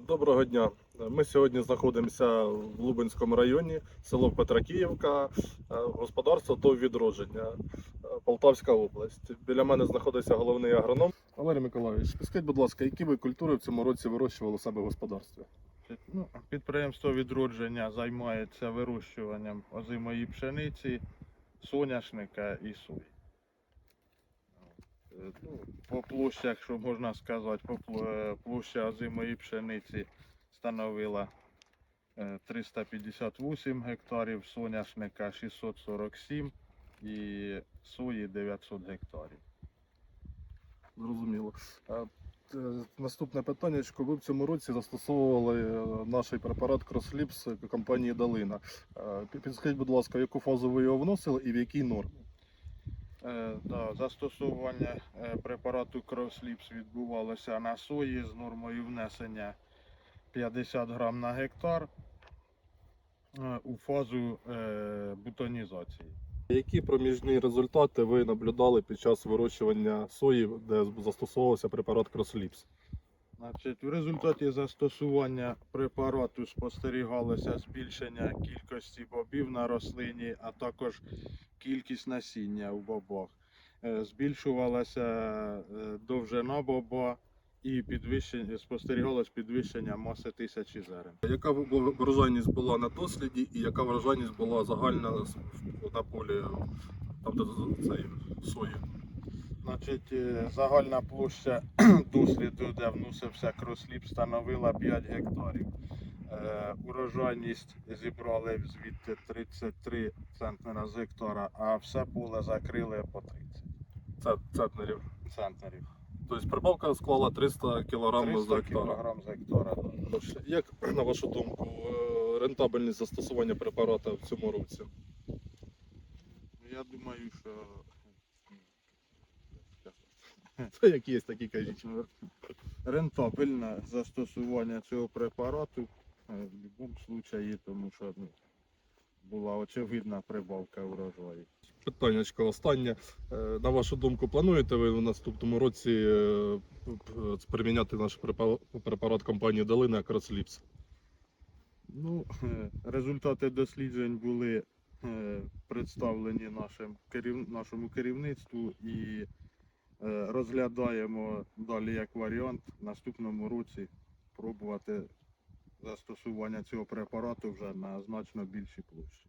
Доброго дня. Ми сьогодні знаходимося в Лубенському районі, село Петракіївка, е, господарство ТОВ відродження, е, Полтавська область. Біля мене знаходиться головний агроном. Валерій Миколаївич, скажіть, будь ласка, які ви культури в цьому році вирощували у себе в господарстві? Ну, підприємство відродження займається вирощуванням озимої пшениці, соняшника і сої. Е, по площах, що можна сказати, по е, площа озимої пшениці становила е, 358 гектарів, соняшника 647 і сої 900 гектарів. Зрозуміло. Е, е, Наступне питання. Ви в цьому році застосовували е, наш препарат Кросліпс компанії Долина. Е, Підскажіть, будь ласка, в яку фазу ви його вносили і в якій нормі? Е, да, застосування е, препарату Кросліпс відбувалося на сої з нормою внесення 50 грам на гектар е, у фазу бутонізації. Які проміжні результати ви наблюдали під час вирощування сої, де застосовувався препарат Кросліпс? Значить, в результаті застосування препарату спостерігалося збільшення кількості бобів на рослині, а також кількість насіння у бобах. Е, Збільшувалася е, довжина боба і підвищення, спостерігалось підвищення маси тисячі зерен. Яка врожайність була на досліді і яка врожайність була загальна на полі там, де цей сої? Значить, е, загальна площа досліду, де вносився кросліп, становила 5 гектарів. Е, урожайність зібрали звідти 33 центнера з гектара, а все поле закрили по 30 Це центнерів. центнерів. Тобто прибавка склала 300 кг з 300 гектара. з гектара. Як, на вашу думку, е, рентабельність застосування препарата в цьому році? Я думаю, що Це як є, такі кажіть. рентабельне застосування цього препарату е, в будь-якому випадку, тому що ну, була очевидна прибавка урожаю. Питаннячко останнє. Е, На вашу думку, плануєте ви в наступному році е, приміняти наш препарат компанії Долина Кросліпс? Ну, результати досліджень були представлені нашим нашому керівництву і розглядаємо далі як варіант в наступному році пробувати застосування цього препарату вже на значно більшій площі.